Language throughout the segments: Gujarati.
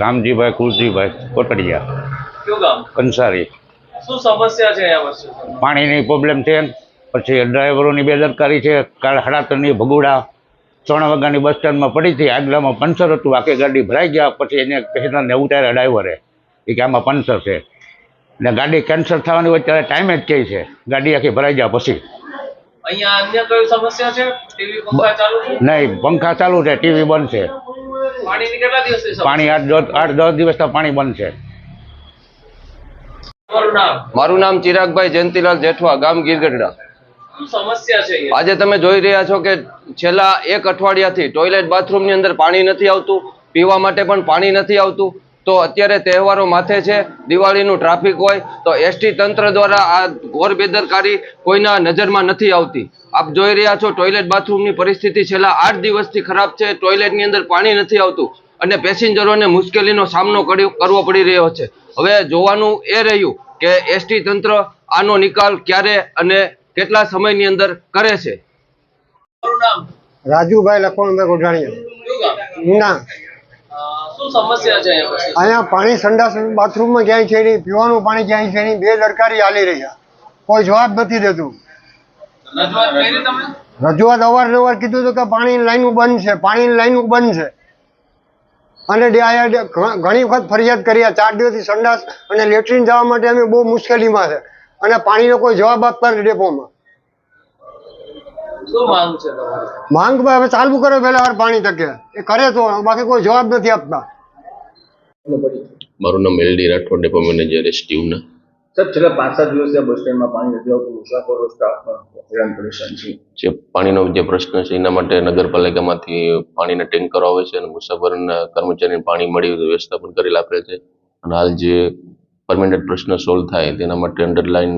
રામજીભાઈ કુલજીભાઈ કોટડિયા. કંસારી. શું સમસ્યા છે પાણીની પ્રોબ્લેમ છે પછી ડ્રાઈવરોની બેદરકારી છે સાડા ભગુડા. ત્રણ વાગ્યાની બસ સ્ટેન્ડમાં પડી હતી આગલામાં પંચર હતું આખી ગાડી ભરાઈ ગયા પછી એને પેસેન્જરને ઉતાર્યા ડ્રાઈવરે. એ કે આમાં પંચર છે. ને ગાડી કેન્સલ થવાની હોય ત્યારે ટાઈમે જ કહે છે. ગાડી આખી ભરાઈ ગયા પછી. અહીંયા અન્ય કઈ સમસ્યા છે? ટીવી પંખા ચાલુ છે? નહીં પંખા ચાલુ છે ટીવી બંધ છે પાણીની કેટલા દિવસથી સમસ્યા પાણી આઠ દસ આઠ દસ દિવસથી પાણી બંધ છે. મારું નામ ચિરાગભાઈ જયંતિલાલ જેઠવા ગામ ગીરગઢડા. શું સમસ્યા છે અહીંયા? આજે તમે જોઈ રહ્યા છો કે છેલ્લા એક અઠવાડિયાથી ટોયલેટ બાથરૂમની અંદર પાણી નથી આવતું પીવા માટે પણ પાણી નથી આવતું. તો અત્યારે તહેવારો માથે છે દિવાળીનું ટ્રાફિક હોય તો એસટી તંત્ર દ્વારા આ ઘોર બેદરકારી કોઈના નજરમાં નથી આવતી. આપ જોઈ રહ્યા છો ટોયલેટ બાથરૂમની પરિસ્થિતિ છેલ્લા આઠ દિવસથી ખરાબ છે ટોયલેટની અંદર પાણી નથી આવતું અને પેસેન્જરોને મુશ્કેલીનો સામનો કર્યો- કરવો પડી રહ્યો છે. હવે જોવાનું એ રહ્યું કે એસટી તંત્ર આનો નિકાલ ક્યારે અને કેટલા સમયની અંદર કરે છે? રાજુભાઈ લખમણભાઈ ગોઢાણીયા. કયું ગામ ઊના અ, શું સમસ્યા છે અહીંયા પાણી સંડાસ બાથરૂમમાં ક્યાંય છે નહીં પીવાનું પાણી ક્યાંય છે નહીં બે દરકારી હાલી રહ્યા. કોઈ જવાબ નથી દેતું. રજૂઆત અવારનવાર કીધું હતું કે પાણીની લાઈનું બંધ છે પાણીની લાઈનું બંધ છે. અને ઘણી વખત ફરિયાદ કર્યા ચાર દિવસથી સંડાસ અને લેટ્રિન જવા માટે અમે બહુ મુશ્કેલીમાં છે. અને પાણીનો કોઈ જવાબ આપતા નથી ડેપોમાં. માંગ હવે ચાલુ કરો પેલા વાર પાણી તકે. એ કરે તો બાકી કોઈ જવાબ નથી આપતા. મારું નામ LD Rathod depot manager S ના સાહેબ છેલ્લા પાંચ સાત દિવસથી આ બસ સ્ટેન્ડમાં પાણી નથી આવતું. મુસાફરો સ્ટાફમાં હેરાન પરેશાન છે. જે પાણીનો જે પ્રશ્ન છે એના માટે નગરપાલિકામાંથી પાણીના ટેન્કરો આવે છે અને મુસાફરના કર્મચારીને પાણી મળી વ્યવસ્થાપન કરેલ આપેલ છે. અને હાલ જે પરમેનન્ટ પ્રશ્ન સોલ્વ થાય તેના માટે અંડરલાઈન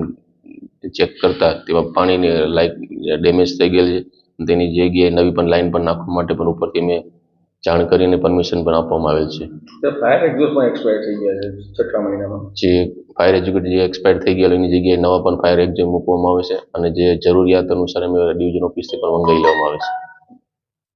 ચેક કરતા તેમાં પાણીની લાઈક ડેમેજ થઈ ગયેલી છે તેની જગ્યાએ નવી પણ લાઇન પણ નાખવા માટે પણ ઉપરથી મેં જાણ કરીને પરમિશન પણ આપવામાં આવેલ છે. ફાયર એક્ઝોસ્ટ એક્સપાયર થઈ ગયા છે છઠ્ઠા મહિનામાં? જે ફાયર એજ્યુકેટ જે એક્સપાયર થઈ ગયેલો એની જગ્યાએ નવા પણ ફાયર એક્ઝામ મૂકવામાં આવે છે અને જે જરૂરિયાત અનુસાર અમે ડિવિઝન ઓફિસથી પણ મંગાવી લેવામાં આવે છે.